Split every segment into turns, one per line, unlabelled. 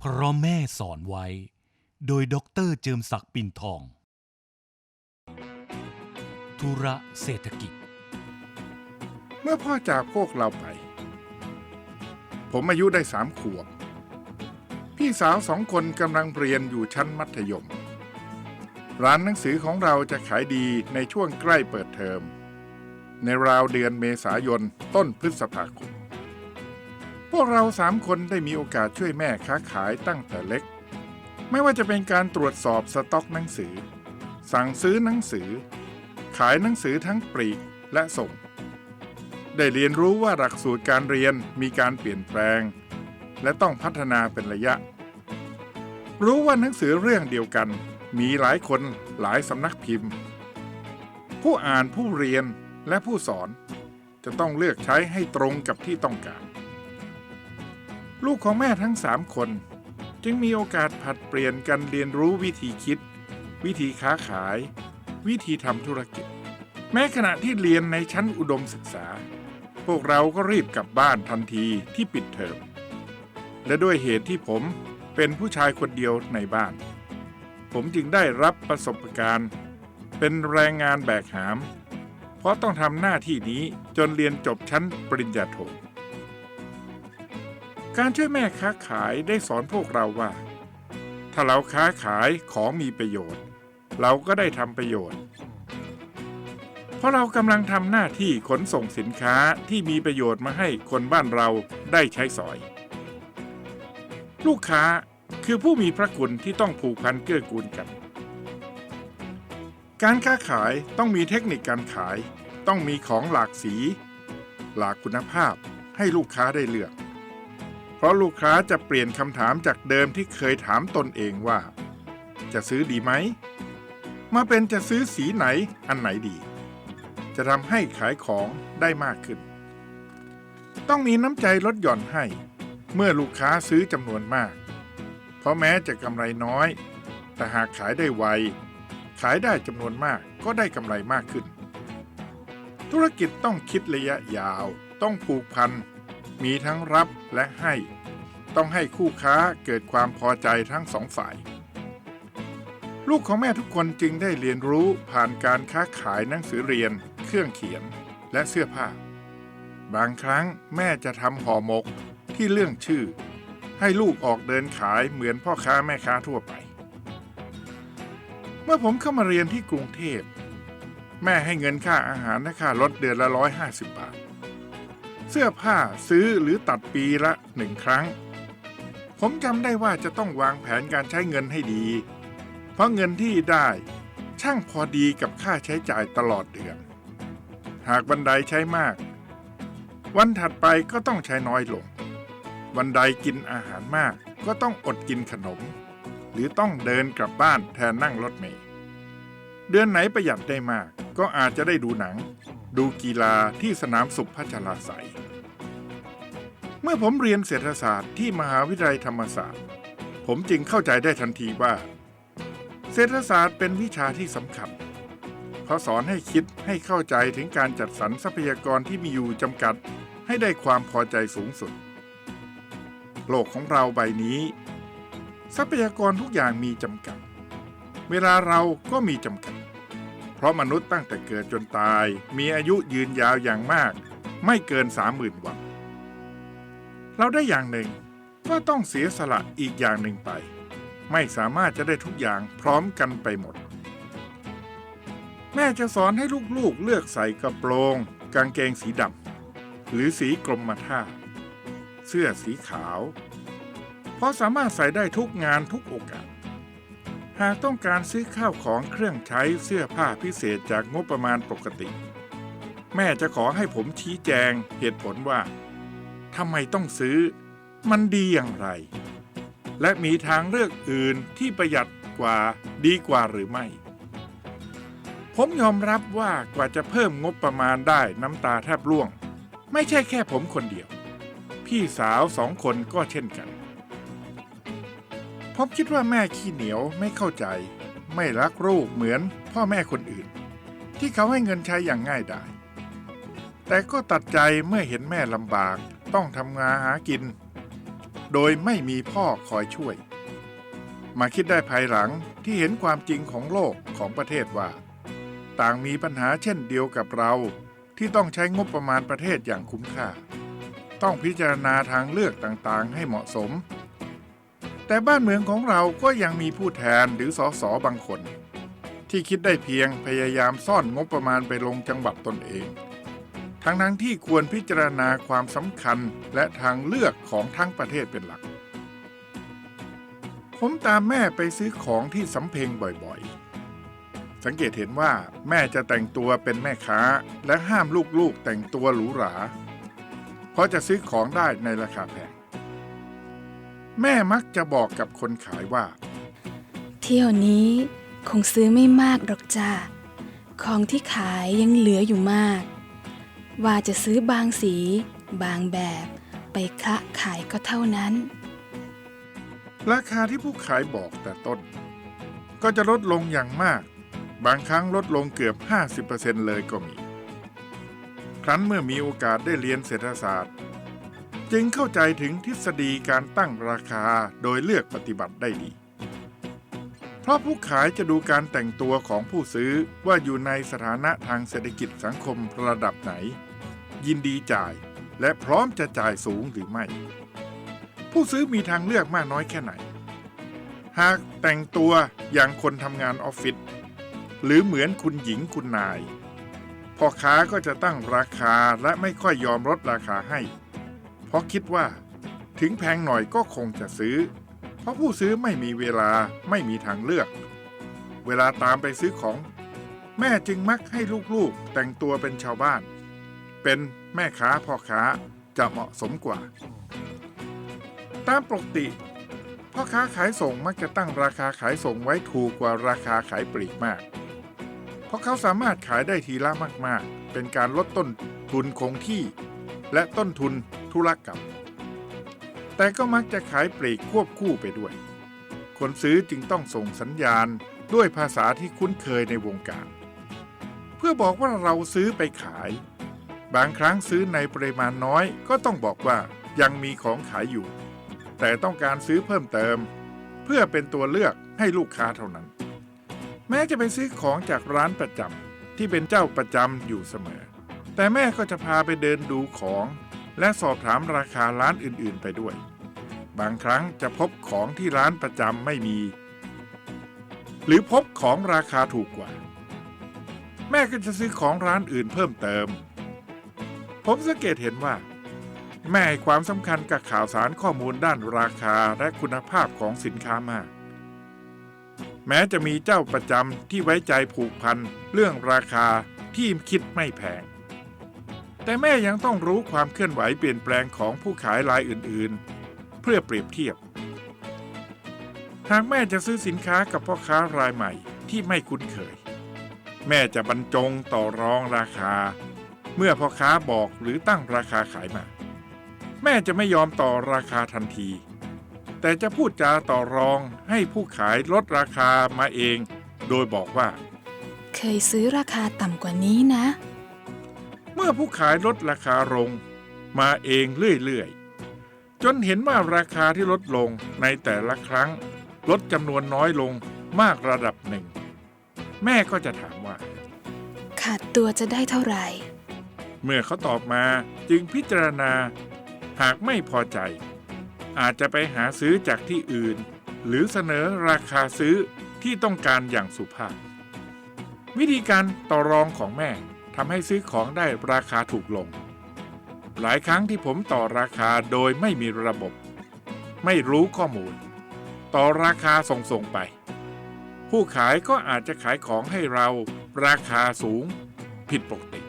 เพราะแม่สอนไว้ โดยดรเจิมศักดิ์ปิ่นทอง ธุระเศรษฐกิจ
เมื่อพ่อจากพวกเราไป ผมอายุได้สามขวบ พี่สาวสองคนกำลังเรียนอยู่ชั้นมัธยม ร้านหนังสือของเราจะขายดีในช่วงใกล้เปิดเทอม ในราวเดือนเมษายนต้นพฤษภาคม วกเราสามคนได้มีโอกาสช่วยแม่ค้าขายตั้งแต่เล็ก ไม่ว่าจะเป็นการตรวจสอบสต็อกหนังสือ สั่งซื้อหนังสือ ขายหนังสือทั้งปลีกและส่ง ได้เรียนรู้ว่าหลักสูตรการเรียนมีการเปลี่ยนแปลง และต้องพัฒนาเป็นระยะ รู้ว่าหนังสือเรื่องเดียวกัน มีหลายคนหลายสำนักพิมพ์ ผู้อ่านผู้เรียนและผู้สอนจะต้องเลือกใช้ให้ตรงกับที่ต้องการ ลูกของแม่ทั้งสามคน จึงมีโอกาสผัดเปลี่ยนกันเรียนรู้วิธีคิด วิธีค้าขาย วิธีทำธุรกิจ แม้ขณะที่เรียนในชั้นอุดมศึกษา พวกเราก็รีบกลับบ้านทันทีที่ปิดเทอมและด้วยเหตุที่ผมเป็นผู้ชายคนเดียวในบ้าน ผมจึงได้รับประสบการณ์ เป็นแรงงานแบกหาม เพราะต้องทำหน้าที่นี้จนเรียนจบชั้นปริญญาโท การช่วยแม่ค้าขายได้สอนพวกเราว่า ถ้าเราค้าขายของมีประโยชน์ เราก็ได้ทำประโยชน์ เพราะเรากำลังทำหน้าที่ขนส่งสินค้าที่มีประโยชน์มาให้คนบ้านเราได้ใช้สอย ลูกค้าคือผู้มีพระคุณที่ต้องผูกพันเกื้อกูลกัน การค้าขายต้องมีเทคนิคการขาย ต้องมีของหลากสี หลากคุณภาพให้ลูกค้าได้เลือก เพราะลูกค้าจะเปลี่ยนคำถามจากเดิมที่เคยถามตนเองว่า จะซื้อดีไหม มาเป็นจะซื้อสีไหนอันไหนดี จะทำให้ขายของได้มากขึ้น ต้องมีน้ำใจลดหย่อนให้ เมื่อลูกค้าซื้อจำนวนมาก เพราะแม้จะกำไรน้อย แต่หากขายได้ไว ขายได้จำนวนมากก็ได้กำไรมากขึ้น ธุรกิจต้องคิดระยะยาว ต้องผูกพัน มีทั้งรับและให้ ต้องให้คู่ค้าเกิดความพอใจทั้งสองฝ่าย ลูกของแม่ทุกคนจึงได้เรียนรู้ผ่านการค้าขายหนังสือเรียน เครื่องเขียนและเสื้อผ้า บางครั้งแม่จะทำห่อหมกที่เรื่องชื่อ ให้ลูกออกเดินขายเหมือนพ่อค้าแม่ค้าทั่วไป เมื่อผมเข้ามาเรียนที่กรุงเทพแม่ให้เงินค่าอาหารและค่ารถเดือนละร้อยห้าสิบบาท เสื้อผ้าซื้อหรือตัดปีละหนึ่งครั้ง ผมจำได้ว่าจะต้องวางแผนการใช้เงินให้ดี เพราะเงินที่ได้ ช่างพอดีกับค่าใช้จ่ายตลอดเดือน หากวันใดใช้มาก วันถัดไปก็ต้องใช้น้อยลง วันใดกินอาหารมากก็ต้องอดกินขนม หรือต้องเดินกลับบ้านแทนนั่งรถเมล์เดือนไหนประหยัดได้มาก ก็อาจจะได้ดูหนัง ดูกีฬาที่สนามสุขพัชราไสยเมื่อผมเรียนเศรษฐศาสตร์ที่มหาวิทยาลัยธรรมศาสตร์ ผมจึงเข้าใจได้ทันทีว่า เศรษฐศาสตร์เป็นวิชาที่สำคัญเพราะสอนให้คิดให้เข้าใจถึงการจัดสรรทรัพยากรที่มีอยู่จำกัด ให้ได้ความพอใจสูงสุด โลกของเราใบนี้ ทรัพยากรทุกอย่างมีจำกัด เวลาเราก็มีจำกัด เพราะมนุษย์ตั้งแต่เกิดจนตาย มีอายุยืนยาวอย่างมาก ไม่เกินสามหมื่นวัน เราได้อย่างหนึ่ง ก็ต้องเสียสละอีกอย่างหนึ่งไป ไม่สามารถจะได้ทุกอย่างพร้อมกันไปหมด แม่จะสอนให้ลูกๆเลือกใส่กระโปรง กางเกงสีดำหรือสีกรมท่า เสื้อสีขาว เพราะสามารถใส่ได้ทุกงานทุกโอกาส หากต้องการซื้อข้าวของเครื่องใช้เสื้อผ้าพิเศษจากงบประมาณปกติ แม่จะขอให้ผมชี้แจงเหตุผลว่าทำไมต้องซื้อ มันดีอย่างไร และมีทางเลือกอื่นที่ประหยัดกว่าดีกว่าหรือไม่ ผมยอมรับว่ากว่าจะเพิ่มงบประมาณได้น้ำตาแทบร่วง ไม่ใช่แค่ผมคนเดียว พี่สาวสองคนก็เช่นกัน ผมคิดว่าแม่ขี้เหนียวไม่เข้าใจ ไม่รักลูกเหมือนพ่อแม่คนอื่น ที่เขาให้เงินใช้อย่างง่ายดายแต่ก็ตัดใจเมื่อเห็นแม่ลำบากต้องทำงานหากิน โดยไม่มีพ่อคอยช่วย มาคิดได้ภายหลังที่เห็นความจริงของโลกของประเทศว่า ต่างมีปัญหาเช่นเดียวกับเราที่ต้องใช้งบประมาณประเทศอย่างคุ้มค่า ต้องพิจารณาทางเลือกต่างๆ ให้เหมาะสม แต่บ้านเมืองของเราก็ยังมีผู้แทนหรือสสบางคน ที่คิดได้เพียงพยายามซ่อนงบประมาณไปลงจังหวัดตนเอง ทั้งทั้งที่ควรพิจารณาความสำคัญและทางเลือกของทั้งประเทศเป็นหลัก ผมตามแม่ไปซื้อของที่สำเพ็งบ่อยๆ สังเกตเห็นว่าแม่จะแต่งตัวเป็นแม่ค้า และห้ามลูกๆแต่งตัวหรูหรา เพราะจะซื้อของได้ในราคาแพง แม่มักจะบอกกับคนขายว่า
เที่ยวนี้คงซื้อไม่มากหรอกจ้าของที่ขายยังเหลืออยู่มาก ว่าจะซื้อบางสี บางแบบไปคละขายก็เท่านั้น
ราคาที่ผู้ขายบอกแต่ต้น ก็จะลดลงอย่างมาก บางครั้งลดลงเกือบ 50%เลยก็มี ครั้นเมื่อมีโอกาสได้เรียนเศรษฐศาสตร์ จึงเข้าใจถึงทฤษฎีการตั้งราคาโดยเลือกปฏิบัติได้ดี เพราะผู้ขายจะดูการแต่งตัวของผู้ซื้อว่าอยู่ในสถานะทางเศรษฐกิจสังคมระดับไหน ยินดีจ่ายและพร้อมจะจ่ายสูงหรือไม่ ผู้ซื้อมีทางเลือกมากน้อยแค่ไหน หากแต่งตัวอย่างคนทำงานออฟฟิศหรือเหมือนคุณหญิงคุณนายพ่อค้าก็จะตั้งราคาและไม่ค่อยยอมลดราคาให้ เพราะคิดว่า ถึงแพงหน่อยก็คงจะซื้อ เพราะผู้ซื้อไม่มีเวลาไม่มีทางเลือก เวลาตามไปซื้อของ แม่จึงมักให้ลูกๆแต่งตัวเป็นชาวบ้าน เป็นแม่ค้าพ่อค้าจะเหมาะสมกว่า ตามปกติพ่อค้าขายส่งมักจะตั้งราคาขายส่งไว้ถูกกว่าราคาขายปลีกมาก เพราะเขาสามารถขายได้ทีละมากๆ เป็นการลดต้นทุนคงที่ และต้นทุน ธุรกรรม แต่ก็มักจะขายปลีกควบคู่ไปด้วย คนซื้อจึงต้องส่งสัญญาณด้วยภาษาที่คุ้นเคยในวงการ เพื่อบอกว่าเราซื้อไปขาย บางครั้งซื้อในปริมาณน้อยก็ต้องบอกว่ายังมีของขายอยู่ แต่ต้องการซื้อเพิ่มเติม เพื่อเป็นตัวเลือกให้ลูกค้าเท่านั้น แม้จะไปซื้อของจากร้านประจำที่เป็นเจ้าประจำอยู่เสมอ แต่แม่ก็จะพาไปเดินดูของ และสอบถามราคาร้านอื่นๆไปด้วย บางครั้งจะพบของที่ร้านประจำไม่มี หรือพบของราคาถูกกว่า แม่ก็จะซื้อของร้านอื่นเพิ่มเติม ผมสังเกตเห็นว่า แม่ให้ความสำคัญกับข่าวสารข้อมูลด้านราคาและคุณภาพของสินค้ามากแม้จะมีเจ้าประจำที่ไว้ใจผูกพันเรื่องราคาที่คิดไม่แพง แต่แม่ยังต้องรู้ความเคลื่อนไหวเปลี่ยนแปลงของผู้ขายรายอื่นๆ เพื่อเปรียบเทียบ หากแม่จะซื้อสินค้ากับพ่อค้ารายใหม่ที่ไม่คุ้นเคย แม่จะบรรจงต่อรองราคา เมื่อพ่อค้าบอกหรือตั้งราคาขายมา แม่จะไม่ยอมต่อราคาทันที แต่จะพูดจาต่อรองให้ผู้ขายลดราคามาเอง โดยบอกว่า
เคยซื้อราคาต่ำกว่านี้นะ
เมื่อผู้ขายลดราคาลง มาเองเรื่อยๆ จนเห็นว่าราคาที่ลดลงในแต่ละครั้ง ลดจำนวนน้อยลงมากระดับหนึ่ง แม่ก็จะถามว่า
ขาดตัวจะได้เท่าไหร่
เมื่อเขาตอบมาจึงพิจารณา หากไม่พอใจ อาจจะไปหาซื้อจากที่อื่น หรือเสนอราคาซื้อที่ต้องการอย่างสุภาพ วิธีการต่อรองของแม่ ทำให้ซื้อของได้ราคาถูกลง หลายครั้งที่ผมต่อราคาโดยไม่มีระบบ ไม่รู้ข้อมูล ต่อราคาส่งส่งๆไป ผู้ขายก็อาจจะขายของให้เราราคาสูงผิดปกติ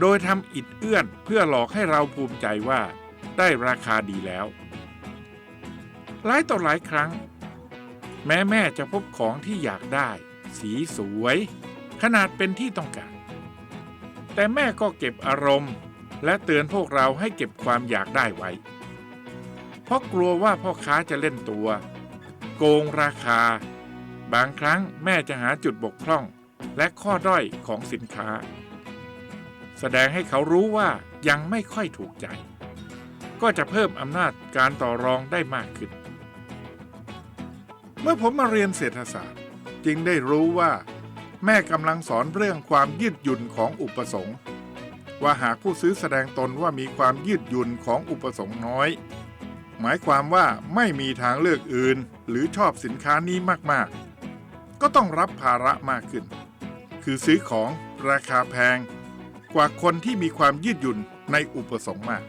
โดยทำอิดเอื้อนเพื่อหลอกให้เราภูมิใจว่าได้ราคาดีแล้ว หลายต่อหลายครั้ง แม้แม่จะพบของที่อยากได้ สีสวย ขนาดเป็นที่ต้องการ แต่แม่ก็เก็บอารมณ์ และเตือนพวกเราให้เก็บความอยากได้ไว้ เพราะกลัวว่าพ่อค้าจะเล่นตัว โกงราคา บางครั้งแม่จะหาจุดบกพร่อง และข้อด้อยของสินค้า แสดงให้เขารู้ว่ายังไม่ค่อยถูกใจ ก็จะเพิ่มอำนาจการต่อรองได้มากขึ้น เมื่อผมมาเรียนเศรษฐศาสตร์ จึงได้รู้ว่า แม่กำลังสอนเรื่องความยืดหยุ่นของอุปสงค์ว่าหากผู้ซื้อแสดงตนว่ามีความยืดหยุ่นของอุปสงค์น้อย หมายความว่าไม่มีทางเลือกอื่น หรือชอบสินค้านี้มากๆ ก็ต้องรับภาระมากขึ้น คือซื้อของราคาแพง กว่าคนที่มีความยืดหยุ่นในอุปสงค์มาก